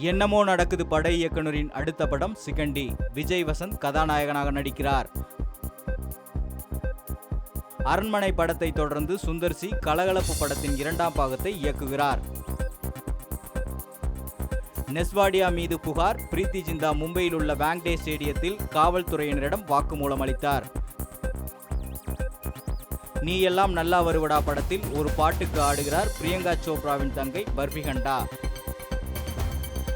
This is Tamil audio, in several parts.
என்னமோ நடக்குது பட இயக்குனரின் அடுத்த படம் சிகண்டி. விஜய் வசந்த் கதாநாயகனாக நடிக்கிறார். அரண்மனை படத்தை தொடர்ந்து சுந்தர் சி கலகலப்பு படத்தின் இரண்டாம் பாகத்தை இயக்குகிறார். நெஸ்வாடியா மீது புகார் பிரீத்தி ஜிந்தா மும்பையில் உள்ள வேங்டே ஸ்டேடியத்தில் காவல்துறையினரிடம் வாக்குமூலம் அளித்தார். நீ எல்லாம் நல்லா வருவடா படத்தில் ஒரு பாட்டுக்கு ஆடுகிறார் பிரியங்கா சோப்ராவின் தங்கை பர்பிகண்டா.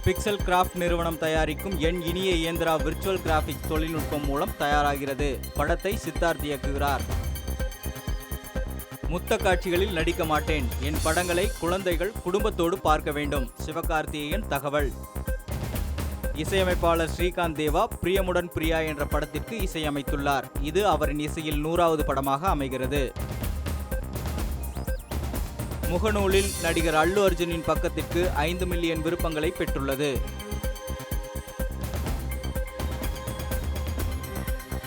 பிக்சல் கிராஃப்ட் நிறுவனம் தயாரிக்கும் என் இனிய இயந்திரா விர்ச்சுவல் கிராபிக்ஸ் தொழில்நுட்பம் மூலம் தயாராகிறது. படத்தை சித்தார்த் இயக்குகிறார். முத்த காட்சிகளில் நடிக்க மாட்டேன். என் படங்களை குழந்தைகள் குடும்பத்தோடு பார்க்க வேண்டும். சிவகார்த்திகேயன் தகவல். இசையமைப்பாளர் ஸ்ரீகாந்த் தேவா பிரியமுடன் பிரியா என்ற படத்திற்கு இசையமைத்துள்ளார். இது அவரின் இசையில் நூறாவது படமாக அமைகிறது. முகநூலில் நடிகர் அல்லு அர்ஜுனின் பக்கத்திற்கு ஐந்து மில்லியன் விருப்பங்களை பெற்றுள்ளது.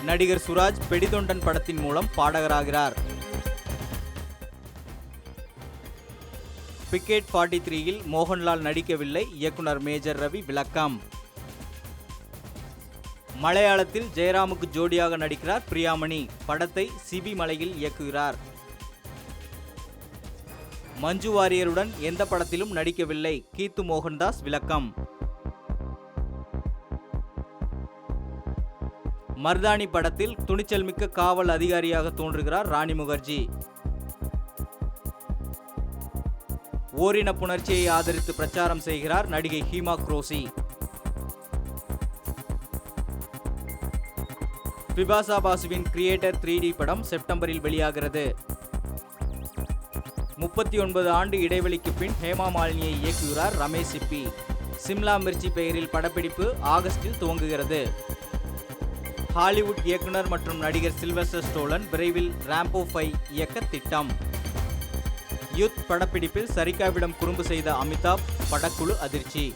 நடிகர் சுராஜ் பெடிதொண்டன் படத்தின் மூலம் பாடகராகிறார். பிக்கெட் ஃபார்ட்டி த்ரீயில் மோகன்லால் நடிக்கவில்லை இயக்குனர் மேஜர் ரவி விளக்கம். மலையாளத்தில் ஜெயராமுக்கு ஜோடியாக நடிக்கிறார் பிரியாமணி படத்தை சிபி மலையில் இயக்குகிறார். மஞ்சு வாரியருடன் எந்த படத்திலும் நடிக்கவில்லை. கீத்து மோகன்தாஸ் விளக்கம். மர்தானி படத்தில் துணிச்சல் மிக்க காவல் அதிகாரியாக தோன்றுகிறார் ராணி முகர்ஜி. ஓரின புணர்ச்சியை ஆதரித்து பிரச்சாரம் செய்கிறார் நடிகை ஹீமா குரோசி. பிபாசா பாசுவின் கிரியேட்டர் த்ரீ டி படம் செப்டம்பரில் வெளியாகிறது. முப்பத்தி ஒன்பது ஆண்டு இடைவெளிக்கு பின் ஹேமா மாலினியை இயக்குகிறார் ரமேஷ் சிப்பி. சிம்லா மிர்ச்சி பெயரில் படப்பிடிப்பு ஆகஸ்டில் துவங்குகிறது. ஹாலிவுட் இயக்குனர் மற்றும் நடிகர் சில்வஸ்டர் ஸ்டோலன் விரைவில் ராம்போ ஃபை இயக்க திட்டம். யுத் படப்பிடிப்பில் சரிகாவிடம் குறும்பு செய்த அமிதாப் படக்குழு அதிர்ச்சி.